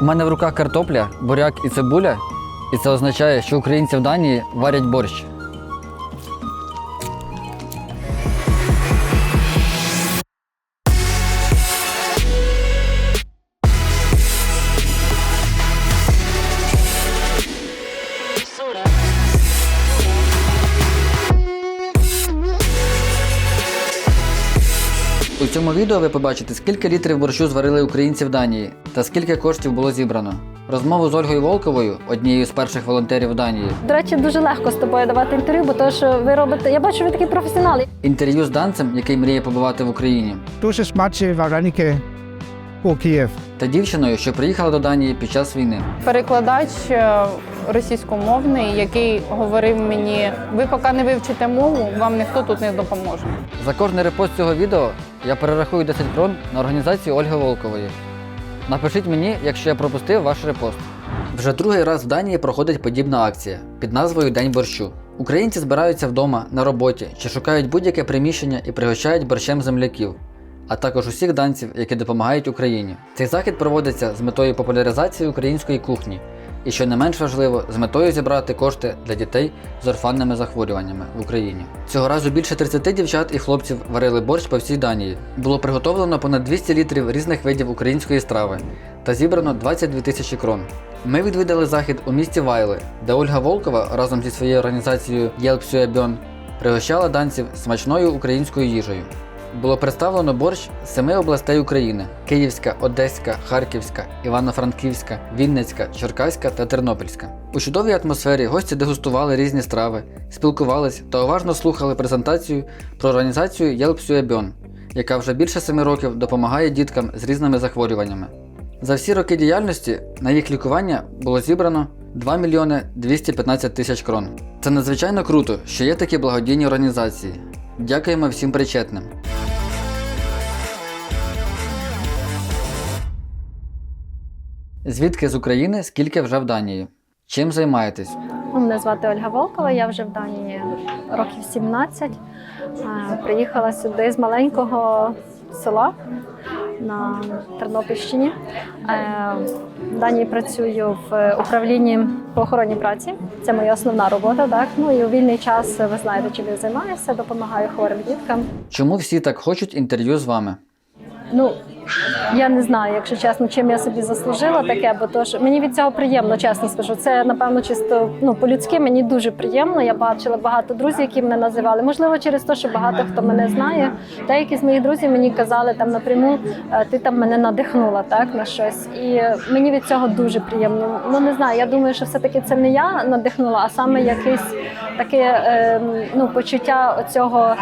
У мене в руках картопля, буряк і цибуля, і це означає, що українці в Данії варять борщ. У цьому відео ви побачите, скільки літрів борщу зварили українці в Данії та скільки коштів було зібрано. Розмову з Ольгою Волковою, однією з перших волонтерів Данії, До речі, дуже легко з тобою давати інтерв'ю, бо то, що ви робите. Я бачу, ви такий професіонал. інтерв'ю з данцем, який мріє побувати в Україні, Дуже смачні вареники у Київ. та дівчиною, що приїхала до Данії під час війни. перекладач е, російськомовний, який говорив мені: ви поки не вивчите мову, вам ніхто тут не допоможе. За кожний репост цього відео я перерахую 10 крон на організацію Ольги Волкової. Напишіть мені, якщо я пропустив ваш репост. Вже другий раз в Данії проходить подібна акція під назвою День борщу. Українці збираються вдома, на роботі чи шукають будь-яке приміщення і пригощають борщем земляків, а також усіх данців, які допомагають Україні. Цей захід проводиться з метою популяризації української кухні і, що не менш важливо, з метою зібрати кошти для дітей з орфанними захворюваннями в Україні. Цього разу більше 30 дівчат і хлопців варили борщ по всій Данії. Було приготовлено понад 200 літрів різних видів української страви та зібрано 22 тисячі крон. Ми відвідали захід у місті Вайли, де Ольга Волкова разом зі своєю організацією Єлпсюебьон пригощала данців смачною українською їжею. Було представлено борщ семи областей України: Київська, Одеська, Харківська, Івано-Франківська, Вінницька, Черкаська та Тернопільська. У чудовій атмосфері гості дегустували різні страви, спілкувались та уважно слухали презентацію про організацію Сюебьон, яка вже більше семи років допомагає діткам з різними захворюваннями. За всі роки діяльності на їх лікування було зібрано 2 мільйони 215 тисяч крон. Це надзвичайно круто, що є такі благодійні організації. Дякуємо всім причетним. Звідки з України, скільки вже в Данії? Чим займаєтесь? Мене звати Ольга Волкова, я вже в Данії років 17. Е, Приїхала сюди з маленького села на Тернопільщині. Е, В Данії працюю в управлінні по охороні праці. Це моя основна робота. Так? Ну і у вільний час ви знаєте, чим я займаюся, допомагаю хворим діткам. Чому всі так хочуть інтерв'ю з вами? Ну я не знаю, якщо чесно, чим я собі заслужила таке, бо то ж мені від цього приємно, чесно скажу. Це напевно чисто ну по-людськи мені дуже приємно. Я бачила багато друзів, які мене називали. Можливо, через те, що багато хто мене знає. Деякі з моїх друзів мені казали там напряму, «Е, ти там мене надихнула так на щось. І мені від цього дуже приємно. Ну не знаю. Я думаю, що все-таки це не я надихнула, а саме якесь таке е, ну, почуття цього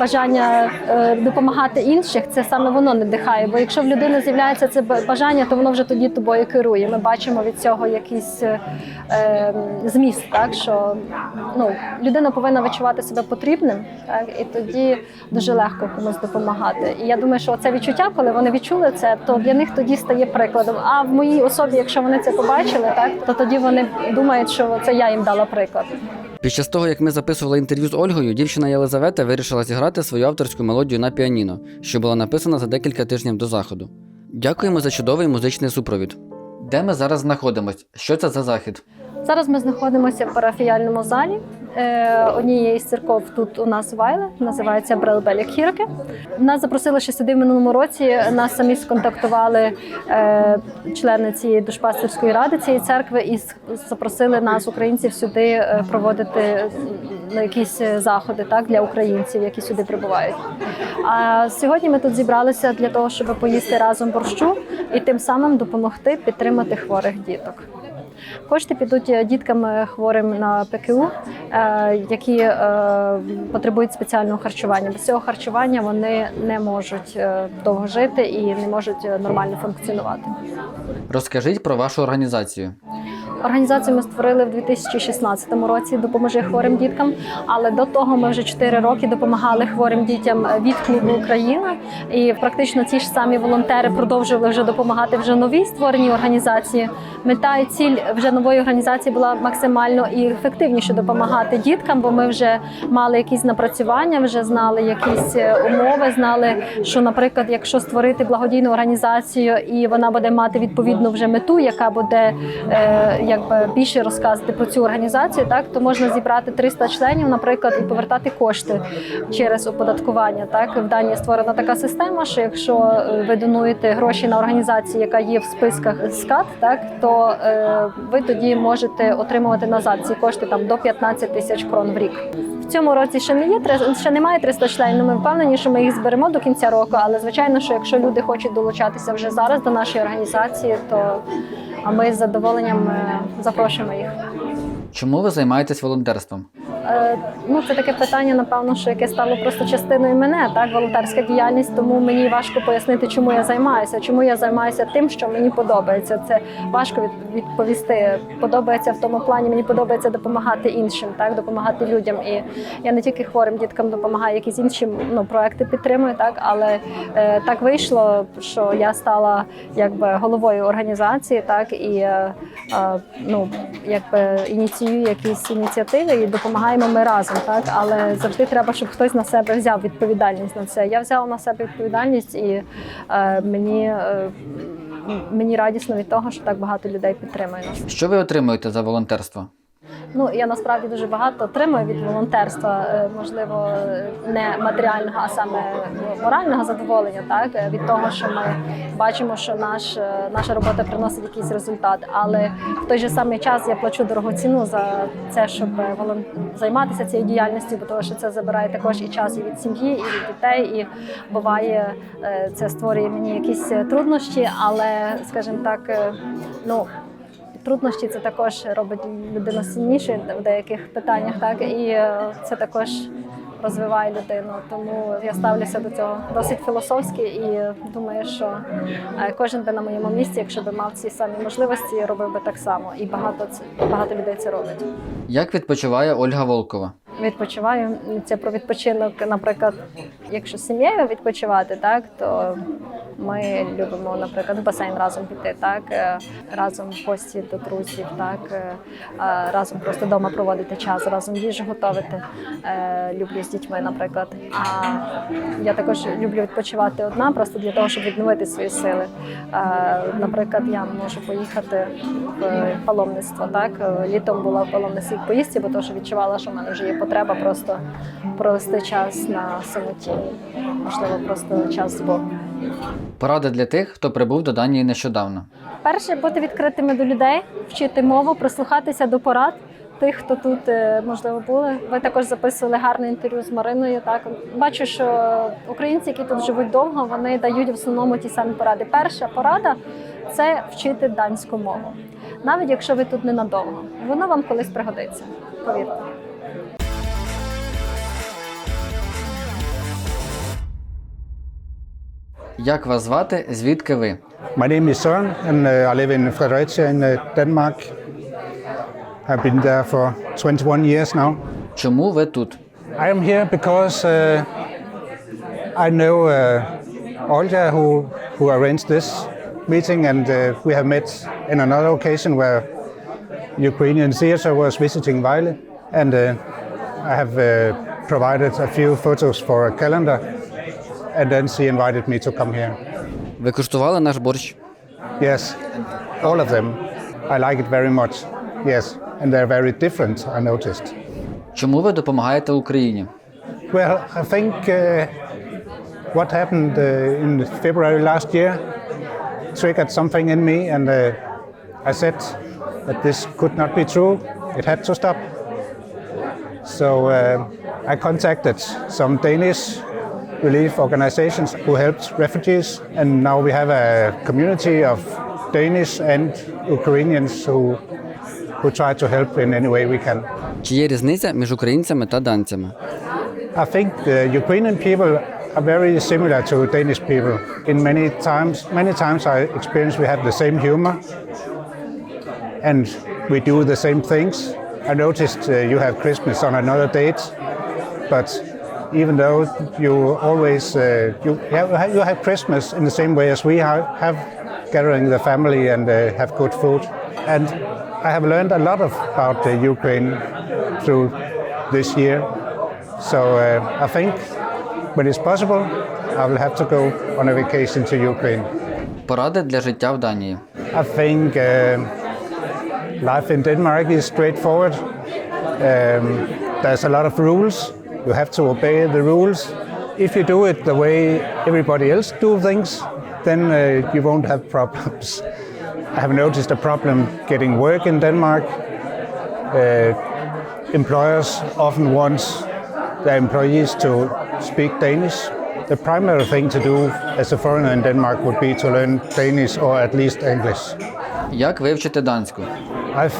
бажання е, допомагати інших. Це саме воно надихає. Бо якщо в людини з'являється це бажання, то воно вже тоді тобою керує. Ми бачимо від цього якийсь е, е, зміст, так що ну, людина повинна відчувати себе потрібним, так і тоді дуже легко комусь допомагати. І я думаю, що це відчуття, коли вони відчули це, то для них тоді стає прикладом. А в моїй особі, якщо вони це побачили, так то тоді вони думають, що це я їм дала приклад. Під час того, як ми записували інтерв'ю з Ольгою, дівчина Єлизавета вирішила зіграти свою авторську мелодію на піаніно, що була написана за декілька тижнів до заходу. Дякуємо за чудовий музичний супровід. Де ми зараз знаходимось? Що це за захід? Зараз ми знаходимося в парафіяльному залі однієї з церков тут у нас Вайле, називається Брелбеля Кірки. Нас запросили ще сюди в минулому році. Нас самі сконтактували е, члени цієї душпастерської ради цієї церкви і запросили нас, українців, сюди е, проводити ну, якісь е, заходи так для українців, які сюди прибувають. А сьогодні ми тут зібралися для того, щоб поїсти разом борщу і тим самим допомогти підтримати хворих діток. Кошти підуть е, діткам е, хворим на ПКУ, е, які потребують спеціального харчування. Без цього харчування вони не можуть довго жити і не можуть нормально функціонувати. Розкажіть про вашу організацію. Організацію ми створили в 2016 році. Допоможи хворим діткам. Але до того ми вже 4 роки допомагали хворим дітям від клубу Україна. І практично ці ж самі волонтери продовжували вже допомагати вже новій створеній організації. Мета і ціль вже нової організації була максимально і ефективніше допомагати діткам, бо ми вже мали якісь напрацювання, вже знали якісь е, умови, знали, що, наприклад, якщо створити благодійну організацію і вона буде мати відповідну вже мету, яка буде е, якби більше розказувати про цю організацію, так то можна зібрати 300 членів, наприклад, і повертати кошти через оподаткування. Так в Данії створена така система, що якщо е, ви донуєте гроші на організацію, яка є в списках СКАТ, так то е, ви тоді можете отримувати назад ці кошти там до 15 тисяч крон в рік. В цьому році ще не є ще немає 300 членів. Ми впевнені, що ми їх зберемо до кінця року. Але звичайно, що якщо люди хочуть долучатися вже зараз до нашої організації, то а ми з задоволенням е, запрошуємо їх. Чому ви займаєтесь волонтерством? Е, Ну, це таке питання, напевно, що яке стало просто частиною мене, так, волонтерська діяльність, тому мені важко пояснити, чому я займаюся. Чому я займаюся тим, що мені подобається. Це важко відповісти. Подобається в тому плані, мені подобається допомагати іншим, так, допомагати людям. І я не тільки хворим діткам допомагаю, якісь інші ну, проекти підтримую, так, але е, так вийшло, що я стала якби головою організації, так, і е, е, ну, якби ініціюю якісь ініціативи і допомагаємо ми разом, так але завжди треба, щоб хтось на себе взяв відповідальність на це. Я взяла на себе відповідальність, і е, мені, е, мені радісно від того, що так багато людей підтримує нас. Що ви отримуєте за волонтерство? Ну я насправді дуже багато отримую від волонтерства, е, можливо, не матеріального, а саме ну, морального задоволення, так е, від того, що ми бачимо, що наш, е, наша робота приносить якийсь результат. Але в той же самий час я плачу дорогу ціну за це, щоб волон... займатися цією діяльністю, бо того, що це забирає також і час і від сім'ї, і від дітей. І буває, це створює мені якісь труднощі, але, скажімо так, ну. Труднощі це також робить людину сильнішою в деяких питаннях, так і е, це також розвиває людину. Тому я ставлюся до цього досить філософськи і думаю, що е, кожен би на моєму місці, якщо би мав ці самі можливості, робив би так само. І багато багато людей це робить. Як відпочиває Ольга Волкова? Відпочиваю. Це про відпочинок, наприклад, якщо з сім'єю відпочивати, так то ми любимо, наприклад, в басейн разом піти, так е, разом в гості до друзів, так е, разом просто вдома проводити час, разом їжу готувати. Е, Люблю з дітьми, наприклад. А я також люблю відпочивати одна, просто для того, щоб відновити свої сили. Наприклад, я можу поїхати в паломництво. Так літом була в паломницькій поїздці, бо що відчувала, що в мене вже є потреба просто провести час на самоті, можливо, просто час з Богом. Порада для тих, хто прибув до Данії нещодавно. Перше бути відкритими до людей, вчити мову, прислухатися до порад. Тих, хто тут е, можливо були, ви також записували гарне інтерв'ю з Мариною. Так бачу, що українці, які тут живуть довго, вони дають в основному ті самі поради. Перша порада це вчити данську мову, навіть якщо ви тут ненадовго. Воно вам колись пригодиться. Повірте. Як вас звати? Звідки ви? My name is Søren, and uh, I live in Fredericia in uh, Denmark. I've been there for 21 years now. Чому ви тут? I am here because uh, I know uh, Olga, who, who arranged this meeting, and uh, we have met in another occasion where Ukrainian theater was visiting Vejle, and uh, I have uh, provided a few photos for a calendar, and then she invited me to come here. Ви куштували наш борщ? Yes, all of them. I like it very much. Yes, and they're very different, I noticed. Чому ви допомагаєте Україні? Well, I think uh, what happened uh, in February last year triggered something in me, and uh, I said that this could not be true. It had to stop. So uh, I contacted some Danish relief organizations who helped refugees, and now we have a community of Danish and Ukrainians who who try to help in any way we can. Чи є різниця між українцями та данцями? I think the Ukrainian people are very similar to Danish people. In many times, many times I experience we have the same humor, and we do the same things. I noticed uh, you have Christmas on another date, but even though you always uh, you have, you have Christmas in the same way as we have, have gathering the family and uh, have good food. And I have learned a lot of, about uh, Ukraine through this year. So uh, I think when it's possible, I will have to go on a vacation to Ukraine. Поради для життя в Данії. I think uh, life in Denmark is straightforward. Um, there's a lot of rules. You have to obey the rules. If you do it the way everybody else do things, then uh, you won't have problems. I have noticed a problem getting work in Denmark. Uh, employers often want their employees to speak Danish. The primary thing to do as a foreigner in Denmark would be to learn Danish or at least English. Як вивчити данську? I've,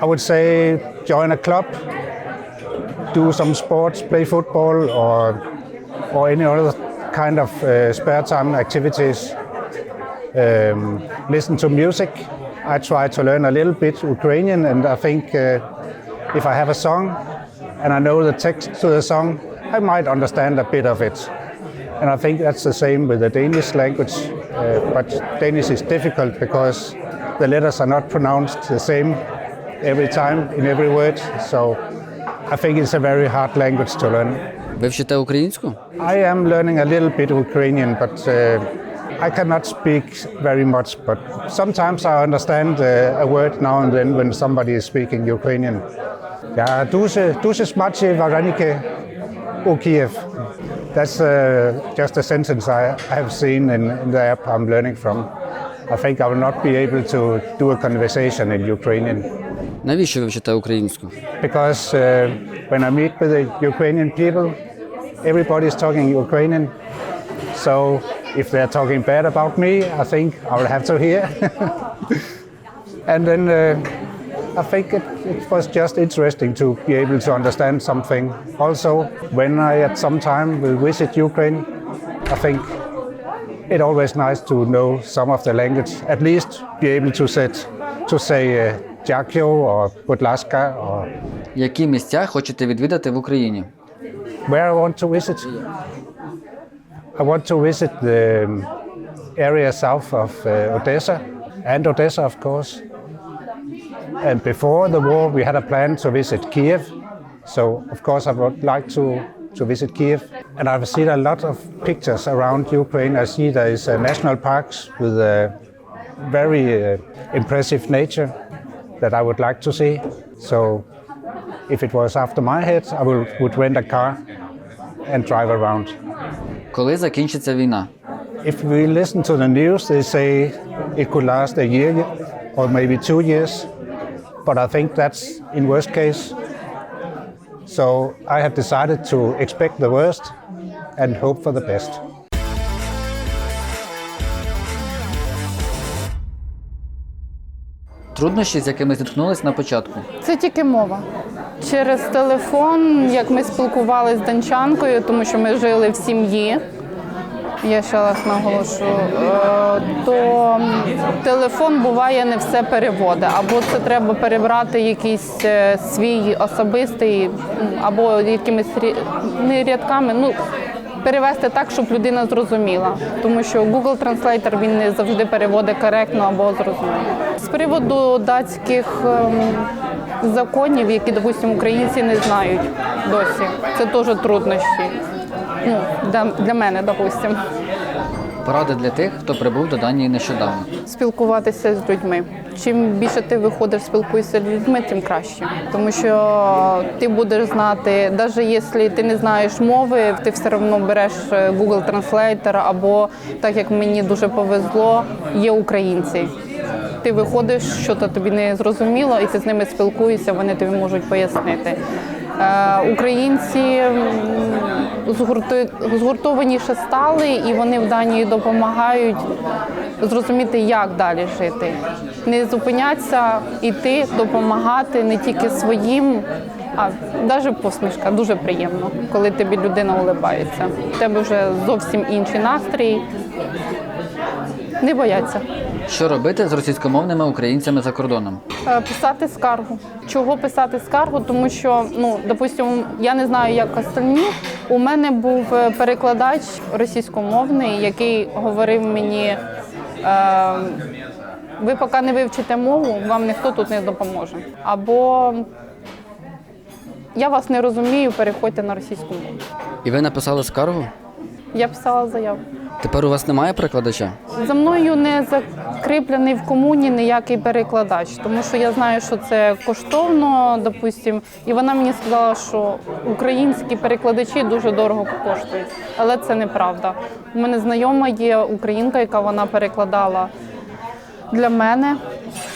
I would say join a club, do some sports, play football, or or any other kind of uh, spare time activities. Um, listen to music. I try to learn a little bit Ukrainian, and I think uh, if I have a song and I know the text to the song, I might understand a bit of it. And I think that's the same with the Danish language. Uh, but Danish is difficult because the letters are not pronounced the same every time in every word. So I think it's a very hard language to learn. Ви вчите українську? I am learning a little bit Ukrainian, but uh, I cannot speak very much. But sometimes I understand uh, a word now and then when somebody is speaking Ukrainian. Ja, дуже, дуже смачні вареники у Kiev. That's uh, just a sentence I, I have seen in, in the app I'm learning from. I think I will not be able to do a conversation in Ukrainian Навіщо ви вчите українську? because uh, when I meet with the Ukrainian people, everybody is talking Ukrainian. So if they're talking bad about me, I think I will have to hear. and then uh, I think it, it was just interesting to be able to understand something. Also, when I at some time will visit Ukraine, I think it's always nice to know some of the language, at least be able to set to say uh, Jakio or Budlaska or Які місця хочете відвідати в Україні? where I want to visit. I want to visit the um, area south of uh, Odessa and Odessa, of course. And before the war, we had a plan to visit Kiev. So, of course, I would like to, to visit Kiev. And I've seen a lot of pictures around Ukraine. I see there is uh, national parks with a very uh, impressive nature that I would like to see. So, if it was after my head, I will, would rent a car and drive around. Коли закінчиться війна? If we listen to the news, they say it could last a year or maybe two years, but I think that's in worst case. So I have decided to expect the worst and hope for the best. Труднощі, з якими зіткнулись на початку. Це тільки мова. Через телефон, як ми спілкувалися з данчанкою, тому що ми жили в сім'ї. Я ще раз наголошую, е, то телефон буває не все переводить. Або це треба перебрати якийсь е, свій особистий, або якимись не рядками. Ну перевести так, щоб людина зрозуміла. Тому що Google Translator він не завжди переводить коректно або зрозуміло. Приводу датських ем, законів, які, допустимо, українці не знають досі. Це теж труднощі. Ну, для, для мене, допустимо. Поради для тих, хто прибув до Данії нещодавно. Спілкуватися з людьми. Чим більше ти виходиш, спілкуєшся з людьми, тим краще. Тому що ти будеш знати, навіть якщо ти не знаєш мови, ти все одно береш е, Google Translator або так як мені дуже повезло, є українці. Ти виходиш, що то тобі не зрозуміло, і ти з ними спілкуєшся, вони тобі можуть пояснити. Е, Українці згуртованіше стали, і вони в Данії допомагають зрозуміти, як далі жити. Не зупинятися, іти, допомагати не тільки своїм, а навіть посмішка дуже приємно, коли тобі людина улибається. У тебе вже зовсім інший настрій. Не бояться. Що робити з російськомовними українцями за кордоном? Е, Писати скаргу. Чого писати скаргу? Тому що, ну, допустимо, я не знаю, як остальні. У мене був е, перекладач російськомовний, який говорив мені: е, ви поки не вивчите мову, вам ніхто тут не допоможе. Або я вас не розумію, переходьте на російську мову. І ви написали скаргу? Я писала заяву. Тепер у вас немає перекладача? За мною не закріплений в комуні ніякий перекладач, тому що я знаю, що це коштовно, допустим, і вона мені сказала, що українські перекладачі дуже дорого коштують. Але це неправда. У мене знайома є українка, яка вона перекладала для мене.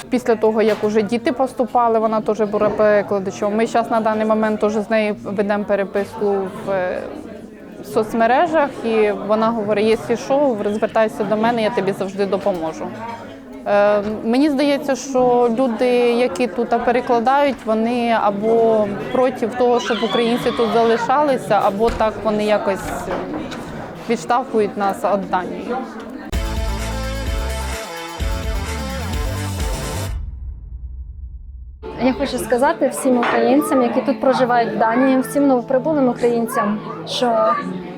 Після того, як уже діти поступали, вона теж була перекладачом. Ми зараз на даний момент теж з нею ведемо переписку в е, соцмережах, і вона говорить: якщо що, звертайся до мене, я тобі завжди допоможу. Е, мені здається, що люди, які тут перекладають, вони або проти того, щоб українці тут залишалися, або так вони якось відштовхують нас від Данії. Я хочу сказати всім українцям, які тут проживають в Данії, всім новоприбулим українцям, що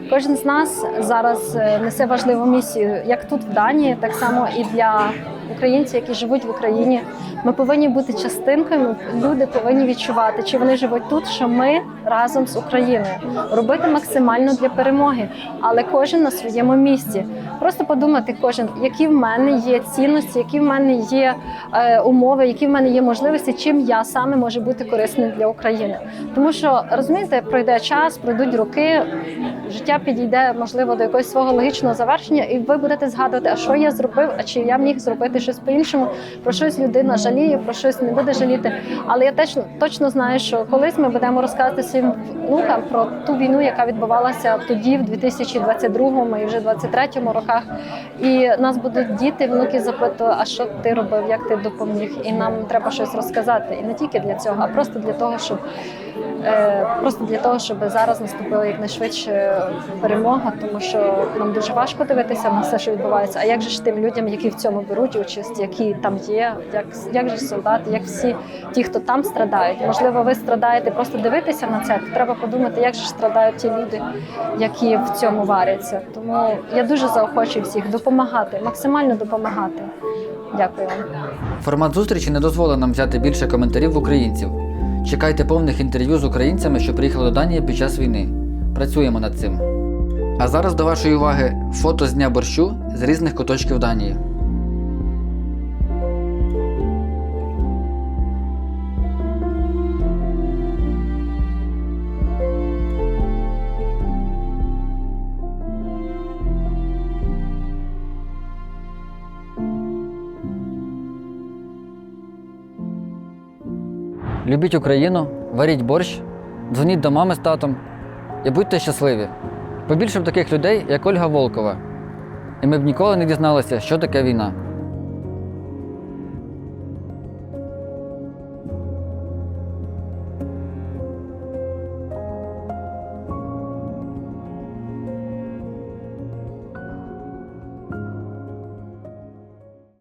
кожен з нас зараз е, несе важливу місію, як тут в Данії, так само і для українців, які живуть в Україні. Ми повинні бути частинками. Люди повинні відчувати, чи вони живуть тут, що ми разом з Україною, робити максимально для перемоги, але кожен на своєму місці. Просто подумати, кожен, які в мене є цінності, які в мене є е, умови, які в мене є можливості, чим я саме можу бути корисним для України. Тому що розумієте, пройде час, пройдуть роки, життя підійде можливо до якогось свого логічного завершення, і ви будете згадувати, а що я зробив, а чи я міг зробити щось по-іншому, про щось людина жаліє, про щось не буде жаліти. Але я точно точно знаю, що колись ми будемо розказувати своїм внукам про ту війну, яка відбувалася тоді, в 2022 і вже 2023 роках. І нас будуть діти, внуки запитувати, а що ти робив, як ти допоміг, і нам треба щось розказати. І не тільки для цього, а просто для того, щоб е, просто для того, щоб зараз наступила якнайшвидше перемога, тому що нам дуже важко дивитися на все, що відбувається. А як же ж тим людям, які в цьому беруть участь, які там є, як, як же солдати, як всі ті, хто там страдають? Можливо, ви страдаєте просто дивитися на це. То треба подумати, як же ж страдають ті люди, які в цьому варяться. Тому я дуже заохочую всіх допомагати, максимально допомагати. Дякую вам. Формат зустрічі не дозволив нам взяти більше коментарів в українців. Чекайте повних інтерв'ю з українцями, що приїхали до Данії під час війни. Працюємо над цим. А зараз до вашої уваги фото з дня борщу з різних куточків Данії. Любіть Україну, варіть борщ, дзвоніть до мами з татом і будьте щасливі. Побільше б таких людей, як Ольга Волкова. І ми б ніколи не дізналися, що таке війна.